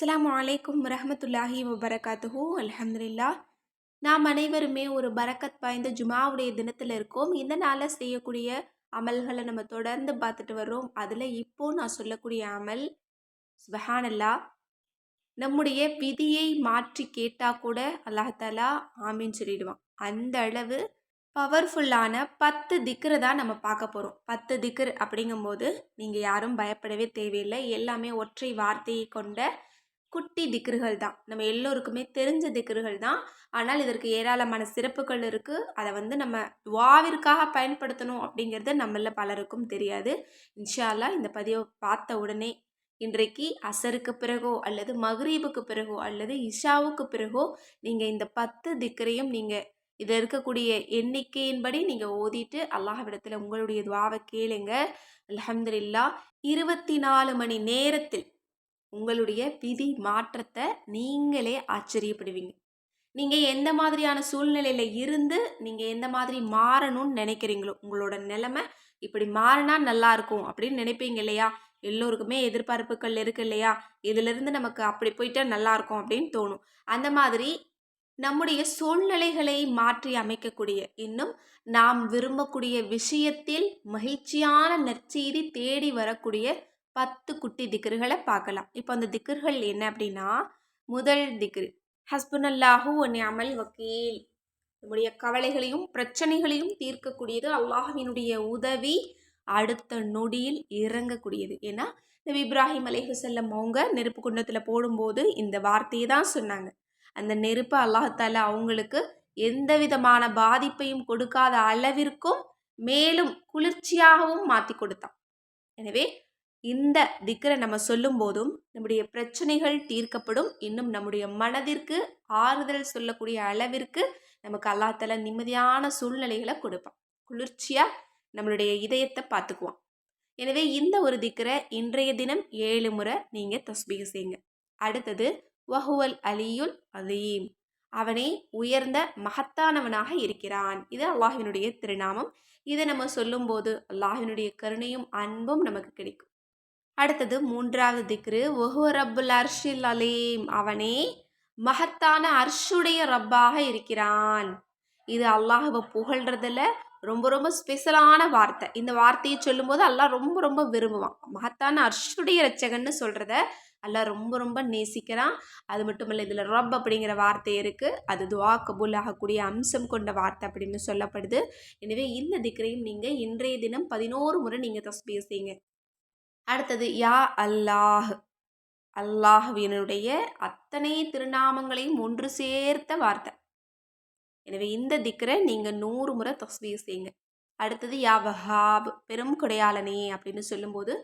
அஸ்லாம் வலைக்கும் ரஹமத்துல்லாஹி வபரகாத்துஹூ. அலமதுல்லா நாம் அனைவருமே ஒரு பரக்கத் வாய்ந்த ஜுமாவுடைய தினத்தில் இருக்கோம். இந்த நாளில் செய்யக்கூடிய அமல்களை நம்ம தொடர்ந்து பார்த்துட்டு வர்றோம். அதில் இப்போ நான் சொல்லக்கூடிய அமல் சுபஹானல்லா. நம்முடைய விதியை மாற்றி கேட்டால் கூட அல்லாஹாலா ஆமின்னு சொல்லிடுவான். அந்த அளவு பவர்ஃபுல்லான பத்து திக்ரு தான் நம்ம பார்க்க போகிறோம் பத்து திக்ரு அப்படிங்கும்போது நீங்கள் யாரும் பயப்படவே தேவையில்லை. எல்லாமே ஒற்றை வார்த்தையை கொண்ட குட்டி திக்ருகள் தான். நம்ம எல்லோருக்குமே தெரிஞ்ச திக்ருகள் தான். ஆனால் இதற்கு ஏராளமான சிறப்புகள் இருக்குது அதை வந்து நம்ம துவாவிற்காக பயன்படுத்தணும் அப்படிங்கிறது நம்மள பலருக்கும் தெரியாது. இன்ஷால்லா இந்த பதிவை பார்த்த உடனே இன்றைக்கு அசருக்கு பிறகோ அல்லது மகரீபுக்கு பிறகோ அல்லது இஷாவுக்கு பிறகோ நீங்கள் இந்த பத்து திக்கரையும் நீங்கள் இதில் இருக்கக்கூடிய எண்ணிக்கையின்படி நீங்கள் ஓதிட்டு அல்லாஹ்விடத்தில் உங்களுடைய துவாவை கேளுங்க. அலமதுல்லா இருபத்தி நாலு மணி நேரத்தில் உங்களுடைய விதி மாற்றத்தை நீங்களே ஆச்சரியப்படுவீங்க. நீங்கள் எந்த மாதிரியான சூழ்நிலையில் இருந்து நீங்கள் எந்த மாதிரி மாறணும்னு நினைக்கிறீங்களோ உங்களோட நிலைமை இப்படி மாறினா நல்லா இருக்கும் அப்படின்னு நினைப்பீங்க இல்லையா? எல்லோருக்குமே எதிர்பார்ப்புகள் இருக்கு இல்லையா? இதிலிருந்து நமக்கு அப்படி போயிட்டா நல்லா இருக்கும் அப்படின்னு தோணும். அந்த மாதிரி நம்முடைய சூழ்நிலைகளை மாற்றி அமைக்கக்கூடிய இன்னும் நாம் விரும்பக்கூடிய விஷயத்தில் மகிழ்ச்சியான நற்செய்தி தேடி வரக்கூடிய பத்து குட்டி திக்கர்களை பார்க்கலாம் இப்போ அந்த திக்கர்கள் என்ன அப்படின்னா முதல் திக்ரு ஒன்னே அமல் வக்கீல். நம்முடைய கவலைகளையும் பிரச்சனைகளையும் தீர்க்கக்கூடியது அல்லாஹினுடைய உதவி அடுத்த நொடியில் இறங்கக்கூடியது. ஏன்னா நபி இப்ராஹிம் அலேஹுசல்லம் அவங்க நெருப்பு குண்டத்தில் போடும்போது இந்த வார்த்தையை தான் சொன்னாங்க. அந்த நெருப்பு அல்லாஹால அவங்களுக்கு எந்த விதமான பாதிப்பையும் கொடுக்காத அளவிற்கும் மேலும் குளிர்ச்சியாகவும் மாற்றி கொடுத்தான். எனவே இந்த திக்கரை நம்ம சொல்லும் போதும் நம்முடைய பிரச்சனைகள் தீர்க்கப்படும். இன்னும் நம்முடைய மனதிற்கு ஆறுதல் சொல்லக்கூடிய அளவிற்கு நமக்கு அல்லாத்தால நிம்மதியான சூழ்நிலைகளை கொடுப்பான். குளிர்ச்சியாக நம்மளுடைய இதயத்தை பார்த்துக்குவான். எனவே இந்த ஒரு திக்கரை இன்றைய தினம் ஏழு முறை நீங்கள் தஸ்பீக செய்யுங்க. அடுத்தது வஹுவல் அலியுல் அலீம். அவனே உயர்ந்த மகத்தானவனாக இருக்கிறான். இது அல்லாஹினுடைய திருநாமம். இதை நம்ம சொல்லும்போது அல்லாஹினுடைய கருணையும் அன்பும் நமக்கு கிடைக்கும். அடுத்தது மூன்றாவது திக்ரு ஒஹு ரப்புல் அர்ஷில் அலீம். அவனே மகத்தான அர்ஷுடைய ரப்பாக இருக்கிறான். இது அல்லாஹுவை புகழ்றதுல ரொம்ப ரொம்ப ஸ்பெஷலான வார்த்தை. இந்த வார்த்தையை சொல்லும்போது அல்லாஹ் ரொம்ப ரொம்ப விரும்புவான். மகத்தான அர்ஷுடைய ரச்சகன்னு சொல்கிறத அல்லாஹ் ரொம்ப ரொம்ப நேசிக்கிறான். அது மட்டும் இல்லை இதில் ரப் அப்படிங்கிற வார்த்தை இருக்குது அது துவா கபூல் ஆகக்கூடிய அம்சம் கொண்ட வார்த்தை அப்படின்னு சொல்லப்படுது. எனவே இந்த திக்கரையும் நீங்கள் இன்றைய தினம் பதினோரு முறை நீங்கள் தஸ்பியை செய்யுங்க. அடுத்தது யா அல்லாஹ். அல்லாஹ்வினுடைய அத்தனை திருநாமங்களையும் ஒன்று சேர்த்த வார்த்தை. எனவே இந்த திக்கரை நீங்கள் நூறு முறை தஸ்வீர் செய்யுங்க. அடுத்தது யா வஹாப் பெரும் கொடையாளனே அப்படின்னு சொல்லும்போது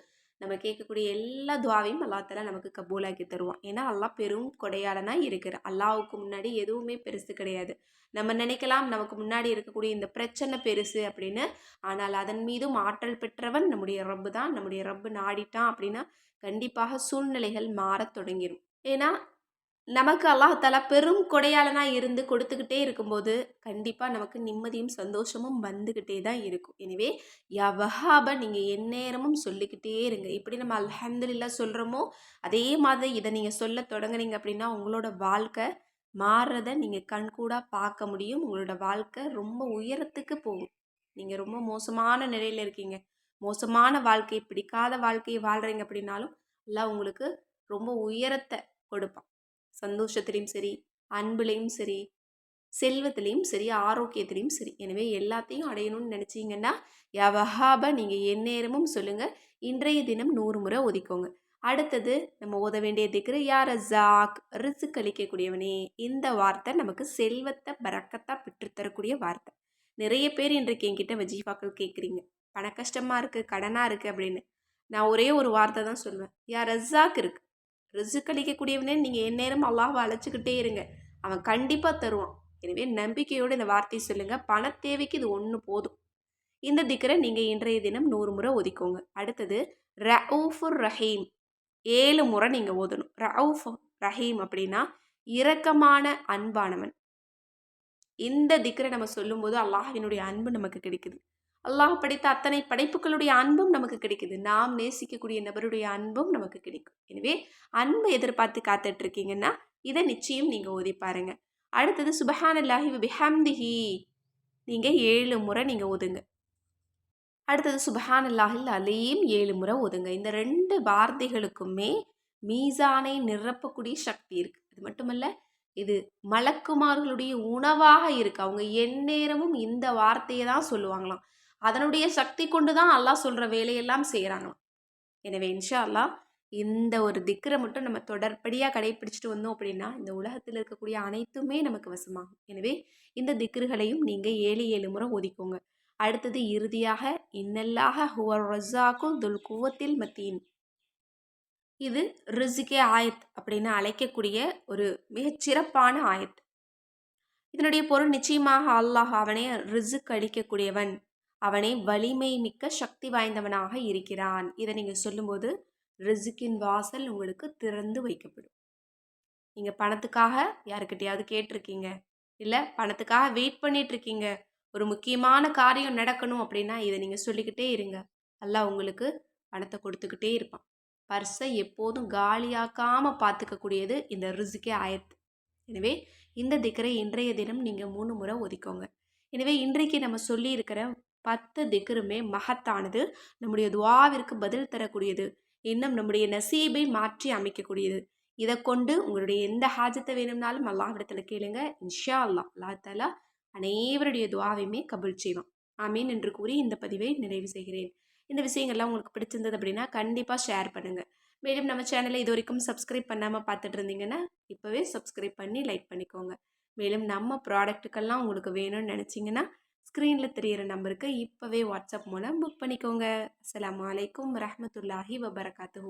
நம்ம கேட்கக்கூடிய எல்லா துவாவையும் அல்லாத்தால நமக்கு கபூலாக்கி தருவான். ஏன்னா அல்லா பெரும் கொடையாளனாக இருக்கிற அல்லாவுக்கு முன்னாடி எதுவுமே பெருசு கிடையாது. நம்ம நினைக்கலாம் நமக்கு முன்னாடி இருக்கக்கூடிய இந்த பிரச்சனை பெருசு அப்படின்னு. ஆனால் அதன் மீதும் ஆற்றல் பெற்றவன் நம்முடைய ரப்பு தான். நம்முடைய ரப்பு நாடிட்டான் அப்படின்னா கண்டிப்பாக சூழ்நிலைகள் மாறத் தொடங்கிடும் ஏன்னா நமக்கு அல்லாஹாலா பெரும் கொடையாளனாக இருந்து கொடுத்துக்கிட்டே இருக்கும்போது கண்டிப்பாக நமக்கு நிம்மதியும் சந்தோஷமும் வந்துக்கிட்டே தான் இருக்கும். எனவே யா வஹாபை நீங்கள் எந்நேரமும் சொல்லிக்கிட்டே இருங்க. எப்படி நம்ம அல்ஹம்துலில்லா சொல்கிறோமோ அதே மாதிரி இதை நீங்கள் சொல்ல தொடங்குனீங்க அப்படின்னா உங்களோட வாழ்க்கை மாறுறத நீங்கள் கண்கூடாக பார்க்க முடியும். உங்களோட வாழ்க்கை ரொம்ப உயரத்துக்கு போகும். நீங்கள் ரொம்ப மோசமான நிலையில் இருக்கீங்க. மோசமான வாழ்க்கையை பிடிக்காத வாழ்க்கையை வாழ்கிறீங்க அப்படின்னாலும் எல்லாம் உங்களுக்கு ரொம்ப உயரத்தை கொடுப்பான். சந்தோஷத்திலையும் சரி அன்புலேயும் சரி செல்வத்திலையும் சரி ஆரோக்கியத்திலையும் சரி. எனவே எல்லாத்தையும் அடையணும்னு நினச்சிங்கன்னா யவஹாப நீங்கள் எந்நேரமும் சொல்லுங்கள் இன்றைய தினம் நூறு முறை ஒதுக்கோங்க. அடுத்தது நம்ம ஓத வேண்டிய திக்கிற யார்? ஜாக். ரிசு கழிக்கக்கூடியவனே இந்த வார்த்தை நமக்கு செல்வத்தை பறக்கத்தான் பெற்றுத்தரக்கூடிய வார்த்தை. நிறைய பேர் இன்றைக்கு என்கிட்ட வஜீஃபாக்கள் கேட்குறீங்க பண கஷ்டமாக இருக்குது கடனாக இருக்குது அப்படின்னு. நான் ஒரே ஒரு வார்த்தை தான் சொல்லுவேன் யார்? ரஸாக் இருக்குது ரிசுக் அளிக்கக்கூடியவனே நீங்கள் எந்நேரம் அல்லாஹ் அழைச்சிக்கிட்டே இருங்க. அவன் கண்டிப்பாக தருவான். எனவே நம்பிக்கையோடு இந்த வார்த்தையை சொல்லுங்கள் பண தேவைக்கு இது ஒன்று போதும். இந்த திக்கரை நீங்கள் இன்றைய தினம் நூறு முறை ஒதுக்கோங்க. அடுத்தது ரவுஃபுர் ரஹீம். ஏழு முறை நீங்கள் ஓதணும். ரவுஃப் ரஹீம் அப்படின்னா இரக்கமான அன்பானவன். இந்த திக்கரை நம்ம சொல்லும்போது அல்லாஹினுடைய அன்பு நமக்கு கிடைக்குது. அல்லாஹ் படைத்த அத்தனை படைப்புகளுடைய அன்பும் நமக்கு கிடைக்குது. நாம் நேசிக்கக்கூடிய நபருடைய அன்பும் நமக்கு கிடைக்கும். எனவே அன்பை எதிர்பார்த்து காத்துட்டு இருக்கீங்கன்னா இதை நிச்சயம் நீங்கள் ஓதி பாருங்க. அடுத்தது சுபஹானல்லாஹி பிஹம்திஹி. நீங்கள் ஏழு முறை நீங்கள் ஒதுங்க அடுத்தது சுபஹானல்லாஹில் அலையும் ஏழு முறை ஒதுங்க இந்த ரெண்டு வார்த்தைகளுக்குமே மீசானை நிரப்பக்கூடிய சக்தி இருக்குது அது மட்டுமல்ல இது மலக்குமார்களுடைய உணவாக இருக்குது அவங்க எந்நேரமும் இந்த வார்த்தையை தான் சொல்லுவாங்களாம். அதனுடைய சக்தி கொண்டு தான் அல்லாஹ் சொல்கிற வேலையெல்லாம் செய்கிறாங்களாம் எனவே இன்ஷா அல்லாஹ் இந்த ஒரு திக்கரை மட்டும் நம்ம தொடர்படியாக கடைபிடிச்சிட்டு வந்தோம் அப்படின்னா இந்த உலகத்தில் இருக்கக்கூடிய அனைத்துமே நமக்கு வசமாகும். எனவே இந்த திக்ருகளையும் நீங்கள் ஏழு ஏழு முறை ஒதுக்கோங்க. அடுத்தது இறுதியாக இன்னல்லாக ஹுவர் ரஸாக்கும் துல் குவத்தில் மத்தீன். இது ரிசிகே ஆயத் அப்படின்னு அழைக்கக்கூடிய ஒரு மிகச்சிறப்பான ஆயத். இதனுடைய பொருள் நிச்சயமாக அல்லாஹ் அவனே ரிசுக் அளிக்கக்கூடியவன். அவனே வலிமை மிக்க சக்தி வாய்ந்தவனாக இருக்கிறான். இதை நீங்கள் சொல்லும்போது ரிசுக்கின் வாசல் உங்களுக்கு திறந்து வைக்கப்படும். நீங்கள் பணத்துக்காக யாருக்கிட்டையாவது கேட்டிருக்கீங்க? இல்லை பணத்துக்காக வெயிட் பண்ணிகிட்ருக்கீங்க ஒரு முக்கியமான காரியம் நடக்கணும் அப்படின்னா இதை நீங்கள் சொல்லிக்கிட்டே இருங்க. நல்லா உங்களுக்கு பணத்தை கொடுத்துக்கிட்டே இருப்பான். பர்ஸை எப்போதும் காலியாக்காமல் பார்த்துக்கக்கூடியது இந்த ரிசுக்கே ஆயத்து. எனவே இந்த திக்கரை இன்றைய தினம் நீங்கள் மூணு முறை ஒதுக்கோங்க. எனவே இன்றைக்கு நம்ம சொல்லியிருக்கிற பத்து திக்கருமே மகத்தானது. நம்முடைய துவாவிற்கு பதில் தரக்கூடியது. இன்னும் நம்முடைய நசீபை மாற்றி அமைக்கக்கூடியது. இதை கொண்டு உங்களுடைய எந்த ஹாஜத்தை வேணும்னாலும் அல்லாஹிடத்தில் கேளுங்க. இன்ஷா அல்லா அல்லா தாலா அனைவருடைய துவாவையுமே கபுல் செய்வான். ஆமீன் என்று கூறி இந்த பதிவை நிறைவு செய்கிறேன். இந்த விஷயங்கள்லாம் உங்களுக்கு பிடிச்சிருந்தது அப்படின்னா கண்டிப்பாக ஷேர் பண்ணுங்கள் மேலும் நம்ம சேனலை இது வரைக்கும் சப்ஸ்கிரைப் பண்ணாமல் பார்த்துட்டு இருந்தீங்கன்னா இப்போவே சப்ஸ்கிரைப் பண்ணி லைக் பண்ணிக்கோங்க. மேலும் நம்ம ப்ராடக்ட்டுக்கெல்லாம் உங்களுக்கு வேணும்னு நினச்சிங்கன்னா ஸ்க்ரீனில் தெரிகிற நம்பருக்கு இப்போவே வாட்ஸ்அப் மூலம் புக் பண்ணிக்கோங்க. அஸ்லாம் வலைக்கம் வரமத்துல்லாஹி வபரகாத்து